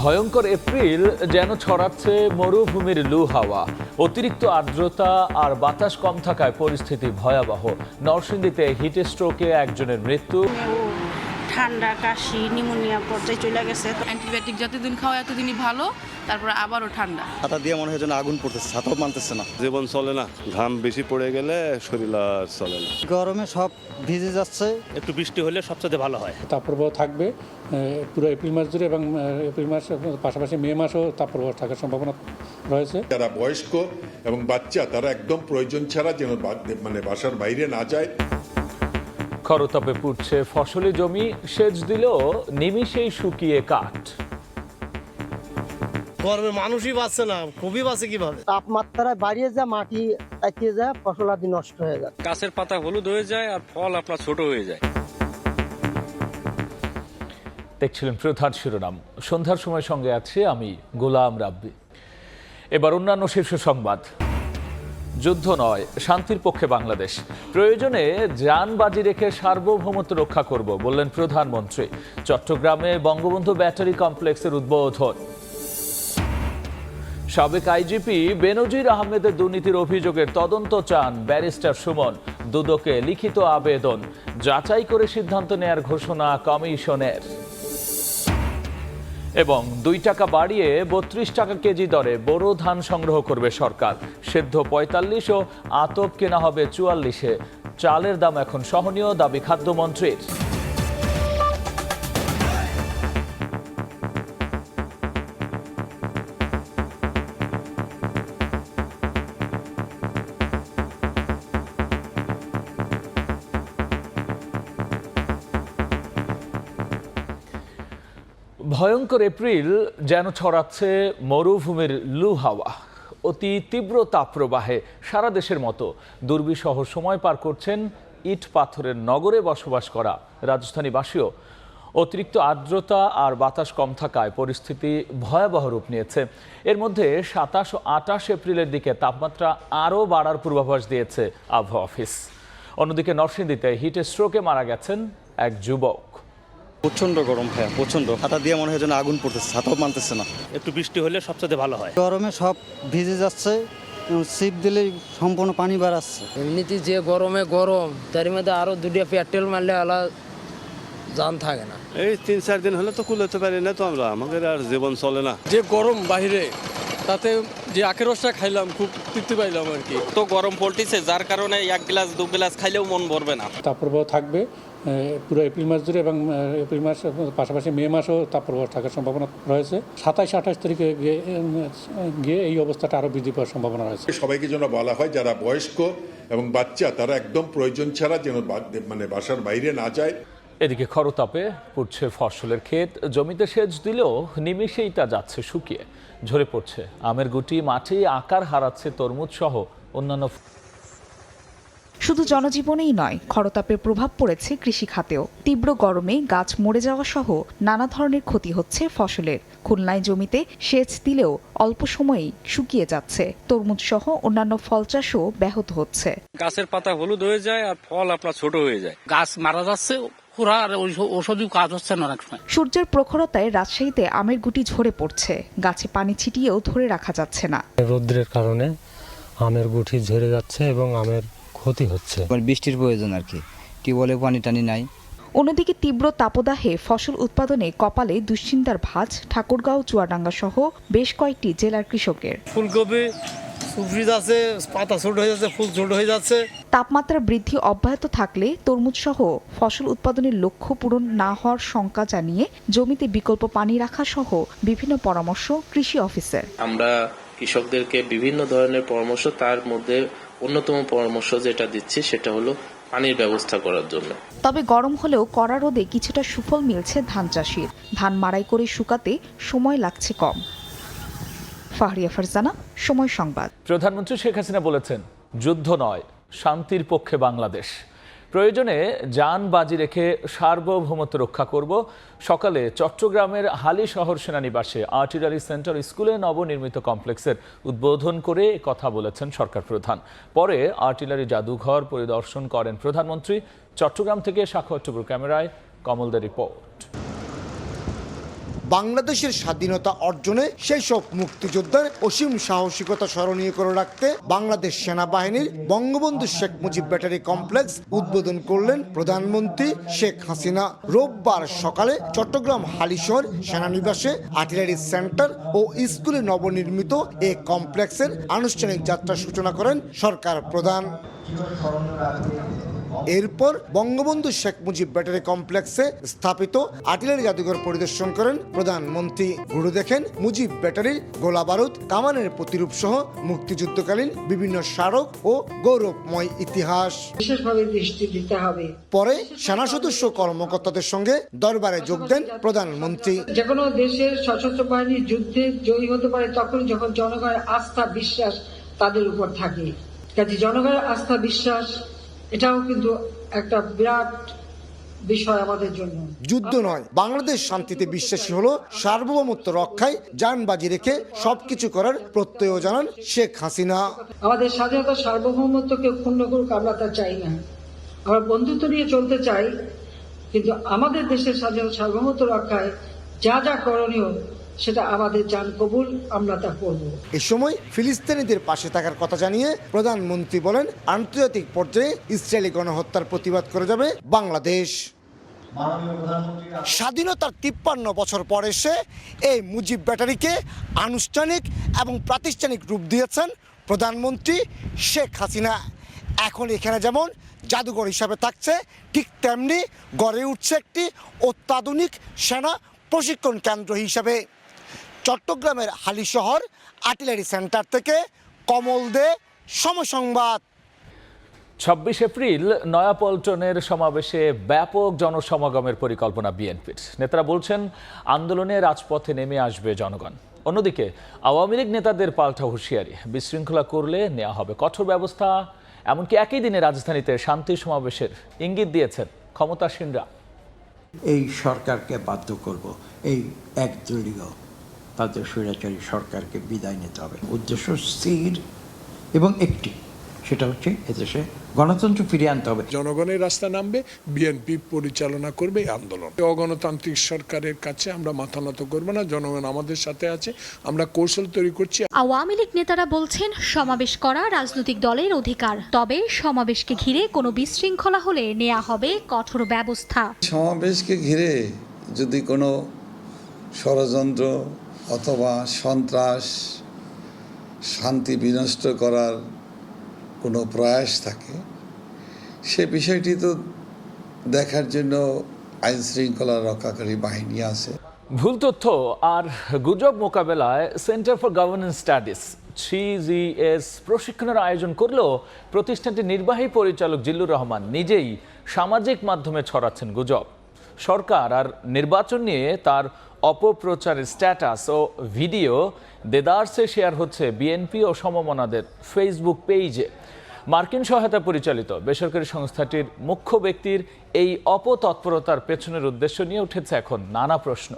ভয়ঙ্কর এপ্রিল যেন ছড়াচ্ছে মরুভূমির লু হাওয়া। অতিরিক্ত আর্দ্রতা আর বাতাস কম থাকায় পরিস্থিতি ভয়াবহ। নরসিংদীতে হিট স্ট্রোকে একজনের মৃত্যু। ঠান্ডা কাশি নিউমোনিয়া পর্যায়ে চলে গেছে। অ্যান্টিবায়োটিক যতদিন খাওয়া এতদিনই ভালো তারপর আবারও ঠান্ডা। ছাতা দিয়ে মনে হয় যেন আগুন পড়তেছে ছাতাও মানতেছে না। জীবন চলে না ঘাম বেশি পড়ে গেলে শরীর আর চলে না। গরমে সব ভিজে যাচ্ছে। একটু বৃষ্টি হলে সবচেয়ে ভালো হয়। তাপপ্রবাহ থাকবে পুরো এপ্রিল মাস জুড়ে এবং এপ্রিল মাস পাশাপাশি মে মাসেও তাপপ্রবাহ থাকার সম্ভাবনা রয়েছে। যারা বয়স্ক এবং বাচ্চা তারা একদম প্রয়োজন ছাড়া যেন মানে বাসার বাইরে না যায়। খরতাপে পুড়ছে ফসলি জমি সেচ দিলেও নিমিষেই শুকিয়ে কাঠ। গরমে মানুষই বাঁচছে না খুবই বাঁচে কীভাবে? তাপমাত্রা বাড়িয়ে যায় মাটি তাকিয়ে যায় ফসল আদি নষ্ট হয়ে যায় গাছের পাতা হলুদ হয়ে যায় আর ফল আপনার ছোট হয়ে যায়। দেখছিলেন প্রধান শিরোনাম। সন্ধ্যার সময় সঙ্গে আছে আমি গোলাম রাব্বি। এবার অন্যান্য শীর্ষ সংবাদ। যুদ্ধ নয়, শান্তির পক্ষে বাংলাদেশ। প্রয়োজনে যান বাজি রেখে সার্বভৌমত্ব রক্ষা করব, বললেন প্রধানমন্ত্রী। চট্টগ্রামে বঙ্গবন্ধু ব্যাটারি কমপ্লেক্সের উদ্বোধন। সাবেক আইজিপি বেনজির আহমেদের দুর্নীতির অভিযোগের তদন্ত চান ব্যারিস্টার সুমন, দুদকে লিখিত আবেদন। যাচাই করে সিদ্ধান্ত নেয়ার ঘোষণা কমিশনের। এবং দুই টাকা বাড়িয়ে বত্রিশ টাকা কেজি দরে বোরো ধান সংগ্রহ করবে সরকার। সেদ্ধ পঁয়তাল্লিশ ও আতপ কেনা হবে চুয়াল্লিশে। চালের দাম এখন সহনীয়, দাবি খাদ্যমন্ত্রীর। ভয়ঙ্কর এপ্রিল যেন ছড়াচ্ছে মরুভূমির লু হাওয়া। অতি তীব্র তাপপ্রবাহে সারা দেশের মতো দুর্বিসহ সময় পার করছেন ইট পাথরের নগরে বসবাস করা রাজধানীবাসীও অতিরিক্ত আর্দ্রতা আর বাতাস কম থাকায় পরিস্থিতি ভয়াবহ রূপ নিয়েছে। এর মধ্যে সাতাশ ও আটাশ এপ্রিলের দিকে তাপমাত্রা আরও বাড়ার পূর্বাভাস দিয়েছে আবহাওয়া অফিস। অন্যদিকে নরসিংদীতে হিট স্ট্রোকে মারা গেছেন এক যুবক। প্রচণ্ড গরম ভাইয়া প্রচণ্ড ছাতা দিয়ে মনে হয় যেন আগুন পড়তেছে ছাতাও মানতেছে না। একটু বৃষ্টি হলে সবচেয়ে ভালো হয়। গরমে সব ভিজে যাচ্ছে ছিপ দিলেই সম্পূর্ণ পানি বাড়াচ্ছে। এমনিতে যে গরমে গরম তার মধ্যে আরও দুটো পেট্রোল মারলে আলা জান থাকে না। এই তিন চার দিন হলে তো কুলাতে পারি না তো আমরা? আমাদের আর জীবন চলে না। যে গরম বাইরে তাতে যে আখের রসটা খাইলাম খুব তৃপ্তি পাইলাম আর কি। তো গরম পড়তেছে যার কারণে এক গ্লাস দু গ্লাস খাইলেও মন ভরবে না। তাপপ্রবাহ থাকবে পুরো এপ্রিল মাস জুড়ে এবং এপ্রিল মাস পাশাপাশি মে মাসেও তাপপ্রবাহ থাকার সম্ভাবনা রয়েছে। সাতাইশ আঠাশ তারিখে গিয়ে গিয়ে এই অবস্থাটা আরও বৃদ্ধি পাওয়ার সম্ভাবনা রয়েছে। সবাইকে যেন বলা হয় যারা বয়স্ক এবং বাচ্চা তারা একদম প্রয়োজন ছাড়া যেন বা- মানে বাসার বাইরে না যায়। এদিকে খরতাপে পুড়ছে ফসলের ক্ষেত জমিতে সেচ দিলেও নিমিষেই তা যাচ্ছে শুকিয়ে। ঝরে পড়ছে। আমের গুটি মাঠেই আকার হারাচ্ছে তরমুজ সহ অন্যান্য শুধু জনজীবনেই নয় খরতাপের প্রভাব পড়েছে কৃষি খাতেও। তীব্র গরমে গাছ মরে যাওয়া সহ নানা ধরনের ক্ষতি হচ্ছে ফসলের। খুলনায় জমিতে সেচ দিলেও অল্প সময়েই শুকিয়ে যাচ্ছে। তরমুজ সহ অন্যান্য ফল চাষও ব্যাহত হচ্ছে। গাছের পাতা হলুদ হয়ে যায় আর ফল আপনার ছোট হয়ে যায়। গাছ মারা যাচ্ছে আর কাজ হচ্ছে না অনেক সময়। সূর্যের প্রখরতায় রাজশাহীতে আমের গুটি ঝরে পড়ছে। গাছে পানি ছিটিয়েও ধরে রাখা যাচ্ছে না। রৌদ্রের কারণে আমের গুটি ঝরে যাচ্ছে এবং আমের ক্ষতি হচ্ছে। বৃষ্টির প্রয়োজন আর কি। টিউবওয়েলে পানি টানি নাই। অন্যদিকে তীব্র তাপদাহে ফসল উৎপাদনে কপালে দুশ্চিন্তার ভাঁজ ঠাকুরগাঁও চুয়াডাঙ্গা সহ বেশ কয়েকটি জেলার কৃষকের। ফুলকপি সুফ্রিজ আছে পাতা ছোট হয়ে যাচ্ছে ফুল ছোট হয়ে যাচ্ছে। তাপমাত্রা বৃদ্ধি অব্যাহত থাকলে তরমুজ সহ ফসল উৎপাদনের লক্ষ্য পূরণ না হওয়ার শঙ্কা জানিয়ে জমিতে বিকল্প পানি রাখা সহ বিভিন্ন পরামর্শ কৃষি অফিসের। আমরা কৃষকদেরকে বিভিন্ন ধরনের পরামর্শ তার মধ্যে অন্যতম পরামর্শ যেটা দিচ্ছি সেটা হলো পানির ব্যবস্থা করার জন্য। তবে গরম হলেও কড়া রোদে কিছুটা সুফল মিলছে ধান চাষির। ধান মাড়াই করে শুকাতে সময় লাগছে কম। ফাহরিয়া ফারজানা সময় সংবাদ। প্রধানমন্ত্রী শেখ হাসিনা বলেছেন, যুদ্ধ নয়, শান্তির পক্ষে বাংলাদেশ। প্রয়োজনে যান বাজি রেখে সার্বভৌমত্ব রক্ষা করব। সকালে চট্টগ্রামের হালি শহর সেনানিবাসে আর্টিলারি সেন্টার স্কুলে নবনির্মিত কমপ্লেক্সের উদ্বোধন করে কথা বলেছেন সরকার প্রধান। পরে আর্টিলারি জাদুঘর পরিদর্শন করেন প্রধানমন্ত্রী। চট্টগ্রাম থেকে সাক্ষর ক্যামেরায় কমলদের রিপোর্ট। বাংলাদেশের স্বাধীনতা অর্জনে সেই সব মুক্তিযোদ্ধার অসীম সাহসিকতা স্মরণীয় করে রাখতে বাংলাদেশ সেনাবাহিনীর বঙ্গবন্ধু শেখ মুজিব ব্যাটারি কমপ্লেক্স উদ্বোধন করলেন প্রধানমন্ত্রী শেখ হাসিনা। রোববার সকালে চট্টগ্রাম হালিশহর সেনানিবাসে আর্টিলারি সেন্টার ও স্কুলে নবনির্মিত এ কমপ্লেক্সের আনুষ্ঠানিক যাত্রার সূচনা করেন সরকার প্রধান। এরপর বঙ্গবন্ধু শেখ মুজিব ব্যাটারি কমপ্লেক্সে স্থাপিত আর্টিলারি জাদুঘর পরিদর্শন করেন প্রধানমন্ত্রী। ঘুরে দেখেন মুজিব ব্যাটারির গোলা বারুদ কামানের প্রতিরূপ সহ মুক্তিযুদ্ধকালীন বিভিন্ন স্মারক ও গৌরবময় ইতিহাস। বিশেষভাবে দৃষ্টি দিতে হবে। পরে সেনা সদস্য কর্মকর্তাদের সঙ্গে দরবারে যোগ দেন প্রধানমন্ত্রী। যে কোনো দেশের সশস্ত্র বাহিনীর যুদ্ধে জয়ী হতে পারে তখন যখন জনগণের আস্থা বিশ্বাস তাদের উপর থাকে। কাজে জনগণের আস্থা বিশ্বাস এটাও কিন্তু একটা বিরাট বিষয় আমাদের জন্য। যুদ্ধ নয় বাংলাদেশ শান্তিতে বিশ্বাসী হলো সার্বভৌমত্ব রক্ষায় যানবাজি রেখে সবকিছু করার প্রত্যয় জানান শেখ হাসিনা। আমাদের স্বাধীনতা সার্বভৌমত্বকে ক্ষুণ্ণ করুক আমরা তা চাই না। আমরা বন্ধুত্ব নিয়ে চলতে চাই কিন্তু আমাদের দেশের স্বাধীনতা সার্বভৌমত্ব রক্ষায় যা যা করণীয় সেটা আমাদের যান কবুল আমরা তা করব। এ সময় ফিলিস্তিনিদের পাশে থাকার কথা জানিয়ে প্রধানমন্ত্রী বলেন আন্তর্জাতিক পর্যায়ে ইসরায়েলি গণহত্যার প্রতিবাদ করে যাবে বাংলাদেশ। স্বাধীনতার তিপ্পান্ন বছর পর এসে এই মুজিব ব্যাটারিকে আনুষ্ঠানিক এবং প্রাতিষ্ঠানিক রূপ দিয়েছেন প্রধানমন্ত্রী শেখ হাসিনা। এখন এখানে যেমন জাদুঘর হিসাবে থাকছে ঠিক তেমনি গড়ে উঠছে একটি অত্যাধুনিক সেনা প্রশিক্ষণ কেন্দ্র হিসাবে। চট্টগ্রামের হালিশহর আর্টিলারি সেন্টার থেকে কমল দে সমসংবাদ। ছাব্বিশ এপ্রিল নয়াপল্টনের সমাবেশে ব্যাপক জনসমাগমের পরিকল্পনা বিএনপির। নেতারা বলছেন আন্দোলনে রাজপথে নেমে আসবে জনগণ। অন্যদিকে আওয়ামী লীগ নেতাদের পাল্টা হুঁশিয়ারি। বিশৃঙ্খলা করলে নেওয়া হবে কঠোর ব্যবস্থা এমনকি একই দিনে রাজধানীতে শান্তি সমাবেশের ইঙ্গিত দিয়েছেন ক্ষমতাসীনরা। এই সরকারকে বাধ্য করব এই একদলীয় তাদের স্বৈরাচারী সরকারকে বিদায় নিতে হবে। উদ্দেশ্য স্থির এবং একটি সেটা হচ্ছে এদেশে গণতন্ত্র ফিরিয়ে আনতে হবে। জনগণের রাস্তা নামবে বিএনপি পরিচালনা করবে এই আন্দোলন। অগণতান্ত্রিক সরকারের কাছে আমরা মাথা নত করব না জনগণ আমাদের সাথে আছে আমরা কৌশল তৈরি করছি। আওয়ামী লীগ নেতারা বলছেন সমাবেশ করা রাজনৈতিক দলের অধিকার তবে সমাবেশকে ঘিরে কোনো বিশৃঙ্খলা হলে নেওয়া হবে কঠোর ব্যবস্থা। সমাবেশকে ঘিরে যদি কোনো ষড়যন্ত্র অথবা সন্ত্রাস, শান্তি বিনষ্ট করার কোনো প্রয়াস থাকে, সে বিষয়টি তো দেখার জন্য আইন শৃঙ্খলা রক্ষাকারী বাহিনী আছে। ভুল তথ্য আর গুজব মোকাবেলায় Centre for Governance Studies CGS প্রশিক্ষণের আয়োজন করলেও প্রতিষ্ঠানটির নির্বাহী পরিচালক জিল্লুর রহমান নিজেই সামাজিক মাধ্যমে ছড়াচ্ছেন গুজব। সরকার আর নির্বাচন নিয়ে তার অপপ্রচারের স্ট্যাটাস ও ভিডিও দেদার্সে শেয়ার হচ্ছে বিএনপি ও সমমনাদের ফেসবুক পেজে মার্কিন সহায়তা পরিচালিত বেসরকারি সংস্থাটির মুখ্য ব্যক্তির এই অপতৎপরতার পেছনের উদ্দেশ্য নিয়ে উঠেছে এখন নানা প্রশ্ন।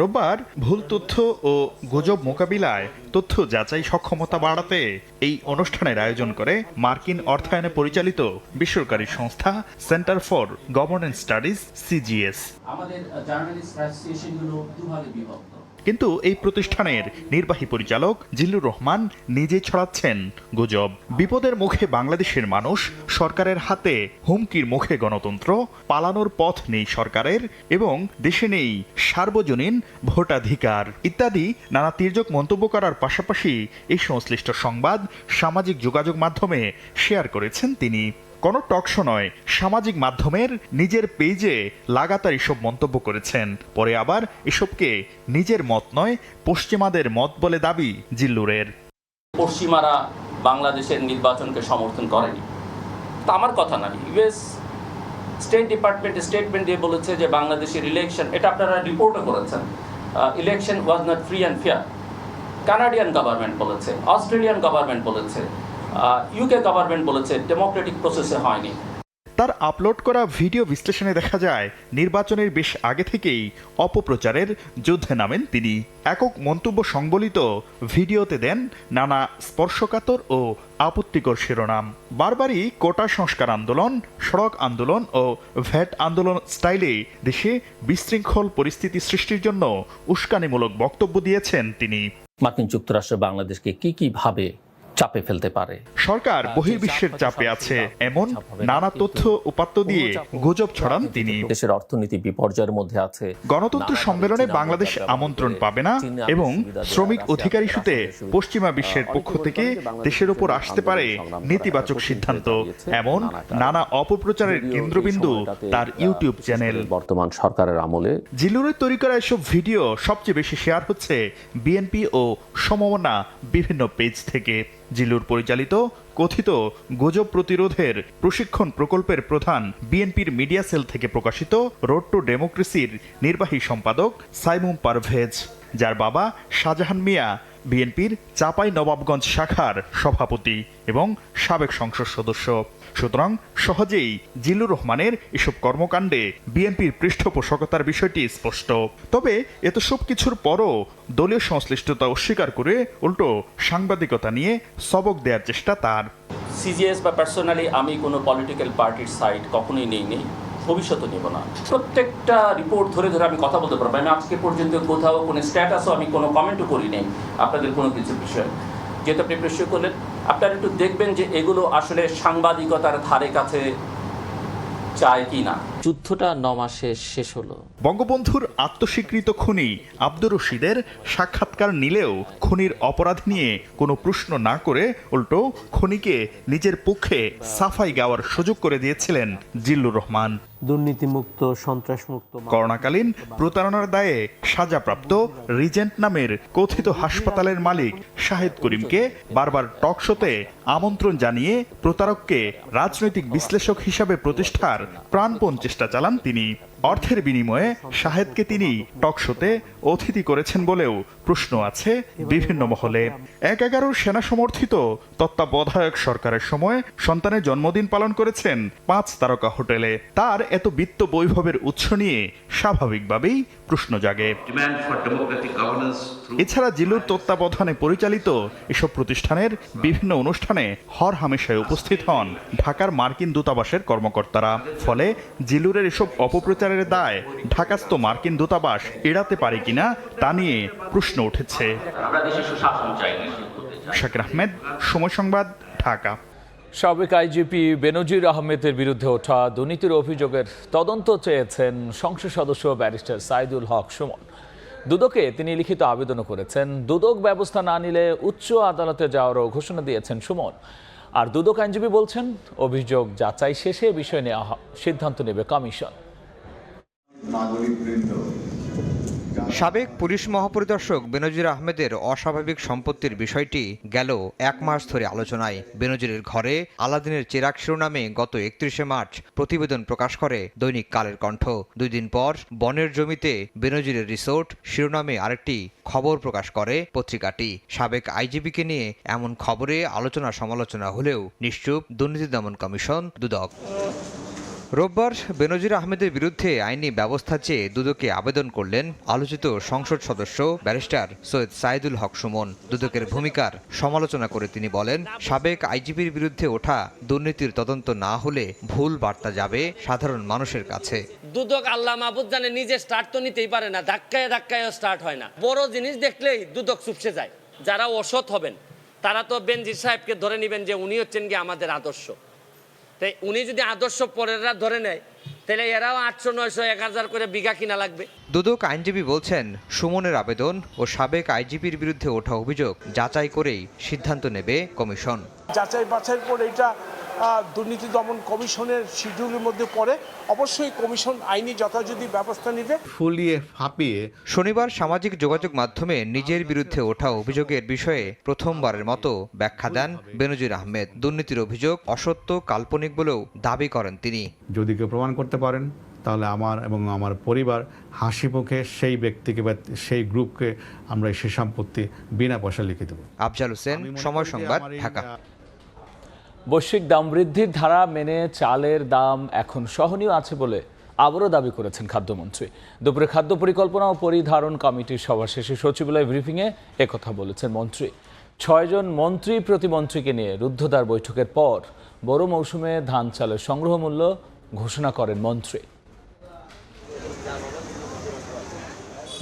রোববার ভুল তথ্য ও গুজব মোকাবিলায় তথ্য যাচাই সক্ষমতা বাড়াতে এই অনুষ্ঠানের আয়োজন করে মার্কিন অর্থায়নে পরিচালিত বেসরকারি সংস্থা Centre for Governance Studies CGS. আমাদের জার্নালিস্ট অ্যাসোসিয়েশনগুলো দুভাগে বিভক্ত। কিন্তু এই প্রতিষ্ঠানের নির্বাহী পরিচালক জিল্লুর রহমান নিজে ছড়াচ্ছেন গুজব। বিপদের মুখে বাংলাদেশের মানুষ সরকারের হাতে, হুমকির মুখে গণতন্ত্র, পালানোর পথ নেই সরকারের এবং দেশে নেই সার্বজনীন ভোটাধিকার ইত্যাদি নানা তির্যক মন্তব্য করার পাশাপাশি এই সংশ্লিষ্ট সংবাদ সামাজিক যোগাযোগ মাধ্যমে শেয়ার করেছেন তিনি। কোনো টকশো নয়, সামাজিক মাধ্যমের নিজের পেজে লাগাতার এসব মন্তব্য করেছেন। পরে আবার এসবকে নিজের মত নয়, পশ্চিমাদের মত বলে দাবি জিল্লুরের। পশ্চিমারা বাংলাদেশের নির্বাচনকে সমর্থন করেনি। তা আমার কথা না, ইউএস স্টেট ডিপার্টমেন্ট, স্টেটমেন্ট দিয়ে বলেছে যে বাংলাদেশের ইলেকশন এটা আপনারা রিপোর্টও করেছেন election was not free and fair Canadian government বলেছে অস্ট্রেলিয়ান গভর্নমেন্ট বলেছে ইউকে গভর্নমেন্ট বলেছে ডেমোক্রেটিক প্রসেসে হয়নি। তার আপলোড করা ভিডিও বিশ্লেষণে দেখা যায় নির্বাচনের বেশ আগে থেকেই অপপ্রচারের যুদ্ধে নামেন তিনি। একক মন্তব্য সংবলিত ভিডিওতে দেন নানা স্পর্শকাতর ও আপত্তিকর শিরোনাম। বারবারই কোটা সংস্কার আন্দোলন সড়ক আন্দোলন ও ভ্যাট আন্দোলন স্টাইলে দেশে বিশৃঙ্খল পরিস্থিতি সৃষ্টির জন্য উস্কানিমূলক বক্তব্য দিয়েছেন তিনি। মার্কিন যুক্তরাষ্ট্র বাংলাদেশকে কি কি ভাবে চাপে ফেলতে পারে। সরকার বহির্বিশ্বের চাপে আছে। এমন নানা তথ্য উপাত্ত দিয়ে গুজব ছড়ান তিনি। দেশের অর্থনীতি বিপর্যয়ের মধ্যে আছে। গণতন্ত্র সম্মেলনে বাংলাদেশ আমন্ত্রণ পাবে না এবং শ্রমিক অধিকার ইস্যুতে পশ্চিমা বিশ্বের পক্ষ থেকে দেশের উপর আসতে পারে নেতিবাচক সিদ্ধান্ত। এমন নানা অপপ্রচারের কেন্দ্রবিন্দু তার ইউটিউব চ্যানেল বর্তমান সরকারের আমলে জিল্লুরের তৈরি করা এসব ভিডিও সবচেয়ে বেশি শেয়ার হচ্ছে বিএনপি ও সমমনা বিভিন্ন পেজ থেকে। জিল্লুর পরিচালিত, কথিত গুজব প্রতিরোধের প্রশিক্ষণ প্রকল্পের প্রধান বিএনপির মিডিয়া সেল থেকে প্রকাশিত রোড টু ডেমোক্রেসির নির্বাহী সম্পাদক সাইমুম পারভেজ, যার বাবা শাহজাহান মিয়া, বিএনপির চাপাই নবাবগঞ্জ শাখার সভাপতি এবং সাবেক সংসদ সদস্য। সুতরাং সহজেই জিল্লুর রহমানের এসব কর্মকাণ্ডে বিএনপির পৃষ্ঠপোষকতার বিষয়টি স্পষ্ট। তবে এত সব কিছুর পরও দলীয় সংশ্লিষ্টতা অস্বীকার করে উল্টো সাংবাদিকতা নিয়ে সবক দেওয়ার চেষ্টা তার। সিজিএস বা পার্সোনালি আমি কোনো পলিটিক্যাল পার্টির সাইড কখনোই নেই নেই, ভবিষ্যতে নেব না। প্রত্যেকটা রিপোর্ট ধরে ধরে আমি কথা বলতে পারব। আমি আজকে পর্যন্ত কোথাও কোনো স্ট্যাটাসও আমি কোনো কমেন্টও করি নেই আপনাদের কোনো কিছু বিষয়ে। যেহেতু আপনি প্রশ্ন করলেন আপনারা একটু দেখবেন যে এগুলো আসলে সাংবাদিকতার ধারে কাছে চায় কি না যুদ্ধটা ন মাসে শেষ হলো। বঙ্গবন্ধুর আত্মস্বীকৃত খুনি আব্দুর রশিদের সাক্ষাৎকার নিলেও খুনির অপরাধ নিয়ে কোনো প্রশ্ন না করে উল্টো খুনিকে নিজের পক্ষে সাফাই গাওয়ার সুযোগ করে দিয়েছিলেন জিল্লুর রহমান। দুর্নীতিমুক্ত সন্ত্রাসমুক্ত করোনাকালীন প্রতারণার দায়ে সাজাপ্রাপ্ত রিজেন্ট নামের কথিত হাসপাতালের মালিক শাহেদ করিমকে বারবার টক শোতে আমন্ত্রণ জানিয়ে প্রতারককে রাজনৈতিক বিশ্লেষক হিসাবে প্রতিষ্ঠার প্রাণপণ চেষ্টা চালান তিনি। অর্থের বিনিময়ে শাহেদকে তিনি টকশোতে অতিথি করেছেন বলেও প্রশ্ন আছে বিভিন্ন মহলে। এক এগারোর সেনা সমর্থিত তত্ত্বাবধায়ক সরকারের সময় সন্তানের জন্মদিন পালন করেছেন পাঁচ তারকা হোটেলে। তার এত বিত্ত বৈভবের উৎস নিয়ে স্বাভাবিকভাবেই প্রশ্ন জাগে। এছাড়া জিলুর তত্ত্বাবধানে পরিচালিত এসব প্রতিষ্ঠানের বিভিন্ন অনুষ্ঠানে হর হামেশায় উপস্থিত হন ঢাকার মার্কিন দূতাবাসের কর্মকর্তারা। ফলে জিলুরের এসব অপপ্রচারের দায়। ঢাকাস্থ মার্কিন দূতাবাস এড়াতে পারে কিনা তা নিয়ে প্রশ্ন উঠেছে। শাকির আহমেদ, সময় সংবাদ, ঢাকা। সাবেক আইজিপি বেনজির আহমেদের বিরুদ্ধে ওঠা দুর্নীতির অভিযোগের তদন্ত চেয়েছেন সংসদ সদস্য ব্যারিস্টার সাইদুল হক সুমন। দুদকে তিনি লিখিত আবেদনও করেছেন। দুদক ব্যবস্থা না নিলে উচ্চ আদালতে যাওয়ারও ঘোষণা দিয়েছেন সুমন। আর দুদক আইনজীবী বলছেন, অভিযোগ যাচাই শেষে বিষয় নেওয়া সিদ্ধান্ত নেবে কমিশন। সাবেক পুলিশ মহাপরিদর্শক বেনজির আহমেদের অস্বাভাবিক সম্পত্তির বিষয়টি গেল এক মাস ধরে আলোচনায়। বেনজিরের ঘরে আলাদিনের চেরাক শিরোনামে গত একত্রিশে মার্চ প্রতিবেদন প্রকাশ করে দৈনিক কালের কণ্ঠ। দুই দিন পর বনের জমিতে বেনজিরের রিসোর্ট শিরোনামে আরেকটি খবর প্রকাশ করে পত্রিকাটি। সাবেক আইজিপিকে নিয়ে এমন খবরে আলোচনা সমালোচনা হলেও নিশ্চুপ দুর্নীতি দমন কমিশন দুদক। রোববার বেনজির আহমেদের বিরুদ্ধে আইনি ব্যবস্থা চেয়ে দুদকে আবেদন করলেন আলোচিত সংসদ সদস্য ব্যারিস্টার সৈয়দ সাইদুল হক সুমন। দুদকের ভূমিকার সমালোচনা করে তিনি বলেন, সাবেক আইজিপির বিরুদ্ধে ওঠা দুর্নীতির তদন্ত না হলে ভুল বার্তা যাবে সাধারণ মানুষের কাছে। দুদক আল্লাহ মাহবুদ জানে নিজে স্টার্ট তো নিতেই পারে না, ধাক্কায় ধাক্কায় স্টার্ট হয় না। বড় জিনিস দেখলেই দুদক চুপসে যায়। যারা অসৎ হবেন, তারা তো বেনজির সাহেবকে ধরে নেবেন যে উনি হচ্ছেন গিয়ে আমাদের আদর্শ। তাই উনি যদি আদর্শ পরেররা ধরে নেয় তাহলে এরাও আটশো নয়শো এক হাজার করে বিঘা কিনা লাগবে। দুদক আইনজীবী বলছেন সুমনের আবেদন ও সাবেক আইজিপির বিরুদ্ধে ওঠা অভিযোগ যাচাই করেই সিদ্ধান্ত নেবে কমিশন। যাচাই বাছাই করে এটা দুর্নীতি দমন কমিশনের শিডিউলের মধ্যে পড়ে অবশ্যই কমিশন আইনি যথাযথ ব্যবস্থা নেবে। ফুলিয়ে ফাঁপিয়ে শনিবার সামাজিক যোগাযোগ মাধ্যমে নিজের বিরুদ্ধে ওঠা অভিযোগের বিষয়ে প্রথমবারের মতো ব্যাখ্যা দেন বেনজির আহমেদ। দুর্নীতির অভিযোগ অসত্য কাল্পনিক বলেও দাবি করেন তিনি। যদি কেউ প্রমাণ করতে পারেন তাহলে আমার এবং আমার পরিবার হাসি মুখে সেই ব্যক্তিকে বা সেই গ্রুপকে আমরা সে সম্পত্তি বিনা পয়সা লিখে দেবো। আফজাল হোসেন সময় সংবাদ ঢাকা। বৈশ্বিক দাম বৃদ্ধির ধারা মেনে চালের দাম এখন সহনীয় আছে বলে আবারও দাবি করেছেন খাদ্যমন্ত্রী। দুপুরে খাদ্য পরিকল্পনা ও পরিধারণ কমিটির সভা শেষে সচিবালয় ব্রিফিংয়ে একথা বলেছেন মন্ত্রী। ছয়জন মন্ত্রী প্রতিমন্ত্রীকে নিয়ে রুদ্ধদ্বার বৈঠকের পর বড় মৌসুমে ধান চালের সংগ্রহ মূল্য ঘোষণা করেন মন্ত্রী।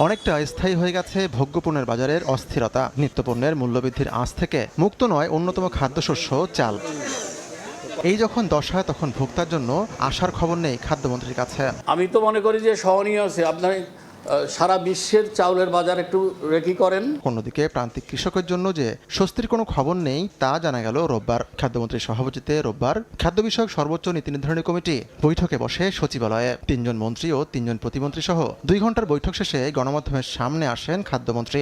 অনেকটা স্থায়ী হয়ে গেছে ভোগ্যপণ্যের বাজারের অস্থিরতা। নিত্যপণ্যের মূল্যবৃদ্ধির আঁচ থেকে মুক্ত নয়, অন্যতম খাদ্যশস্য চাল। এই যখন দশা তখন ভোক্তার জন্য আসার খবর নেই খাদ্যমন্ত্রীর কাছে। আমি তো মনে করি যে সহনীয় আছে। আপনার সারা বিশ্বের চাউলের বাজার একটু রেকি করেন। অন্যদিকে প্রান্তিক কৃষকের জন্য যে স্বস্তির কোনো খবর নেই, তা জানা গেল রোববার খাদ্যমন্ত্রীর সভাপতিতে রোববার খাদ্য বিষয়ক সর্বোচ্চ নীতি নির্ধারণী কমিটি বৈঠকে বসে সচিবালয়ে। তিনজন মন্ত্রী ও তিনজন প্রতিমন্ত্রী সহ দুই ঘণ্টার বৈঠক শেষে গণমাধ্যমের সামনে আসেন খাদ্যমন্ত্রী।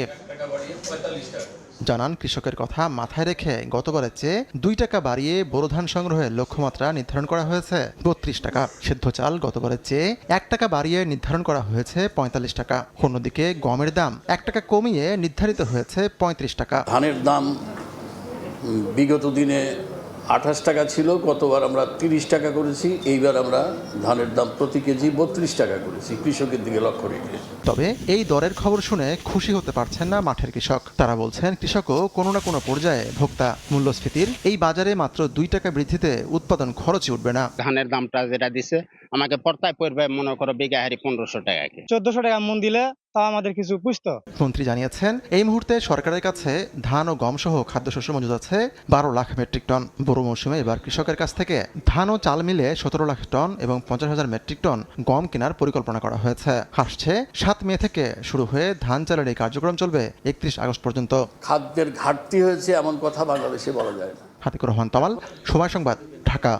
জানান, কৃষকের কথা মাথায় রেখে গতবারের চেয়ে দুই টাকা বাড়িয়ে বোরো ধান সংগ্রহের লক্ষ্যমাত্রা নির্ধারণ করা হয়েছে বত্রিশ টাকা। সেদ্ধ চাল গতবারের চেয়ে এক টাকা বাড়িয়ে নির্ধারণ করা হয়েছে পঁয়তাল্লিশ টাকা। অন্যদিকে গমের দাম এক টাকা কমিয়ে নির্ধারিত হয়েছে পঁয়ত্রিশ টাকা। ধানের দাম বিগত দিনে আঠাশ টাকা ছিল গতবার আমরা তিরিশ টাকা করেছি এইবার আমরা ধানের দাম প্রতি কেজি বত্রিশ টাকা করেছি কৃষকের দিকে লক্ষ্য রেখে। তবে এই দরের খবর শুনে খুশি হতে পারছেন না মাঠের কৃষক। তারা বলছেন কৃষকও কোনো না কোনো পর্যায়ে ভোক্তা মূল্যস্ফীতির। এই বাজারে মাত্র দুই টাকা বৃদ্ধিতে উৎপাদন খরচই উঠবে না। ধানের দামটা যেটা দিছে আমাকে পর্তায় পড়বে মনে করো বিঘা হারি পনেরোশো টাকাকে চোদ্দশো টাকা মন দিলে তা আমাদের কিছু পুষতো মন্ত্রী জানিয়েছেন এই মুহূর্তে সরকারের কাছে ধান ও গম সহ খাদ্যশস্য মজুদ আছে বারো লাখ মেট্রিক টন। বড় মৌসুমে এবার কৃষকের কাছ থেকে ধান ও চাল মিলে সতেরো লাখ টন এবং পঞ্চাশ হাজার মেট্রিক টন গম কেনার পরিকল্পনা করা হয়েছে। আসছে সাত মে থেকে শুরু হয়ে ধান চালের এই কার্যক্রম চলবে একত্রিশ আগস্ট পর্যন্ত। খাদ্যের ঘাটতি হয়েছে এমন কথা বাংলাদেশে বলা যায় না। হাতিকুর রহমান তামাল সময় সংবাদ ঢাকা।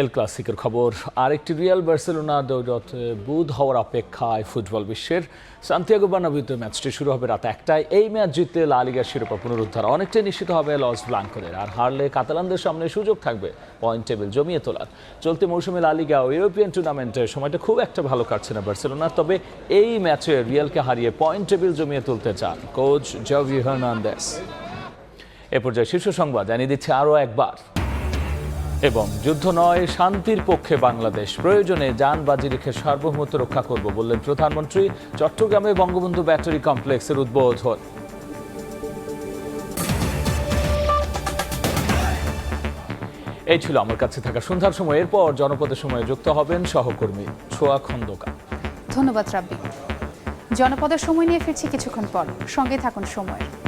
এল ক্লাসিকের খবর। আরেকটি রিয়াল বার্সেলোনা দৌড়ত বুধ হওয়ার অপেক্ষায় ফুটবল বিশ্বের সান্তিয়াগো বার্নাবিউতে ম্যাচটি শুরু হবে রাত একটায়। এই ম্যাচ জিতলে লা লিগার শিরোপা পুনরুদ্ধার অনেকটাই নিশ্চিত হবে লস ব্লাঙ্কোদের। আর হারলে কাতালানদের সামনে সুযোগ থাকবে পয়েন্ট টেবিল জমিয়ে তোলার। চলতি মৌসুমে লা লিগা ও ইউরোপিয়ান টুর্নামেন্টের সময়টা খুব একটা ভালো কাটছে না বার্সেলোনার তবে এই ম্যাচে রিয়ালকে হারিয়ে পয়েন্ট টেবিল জমিয়ে তুলতে চান কোচ জভি হার্নান্দেস এ পর্যায়ে শীর্ষ সংবাদ জানিয়ে দিচ্ছে আরও একবার। এবং যুদ্ধ নয়, শান্তির পক্ষে বাংলাদেশ। প্রয়োজনে যান বাজি রেখে সার্বভৌমত্ব রক্ষা করব বললেন প্রধানমন্ত্রী। চট্টগ্রামে বঙ্গবন্ধু ব্যাটারি কমপ্লেক্সের উদ্বোধন। এই ছিল আমার কাছে থাকা সন্ধ্যার সময়। এরপর জনপদের সময়ে যুক্ত হবেন সহকর্মী ছোয়া খন্দকার। ধন্যবাদ রাব্বি। জনপদের সময় নিয়ে ফিরছি কিছুক্ষণ পর। সঙ্গে থাকুন সময়ের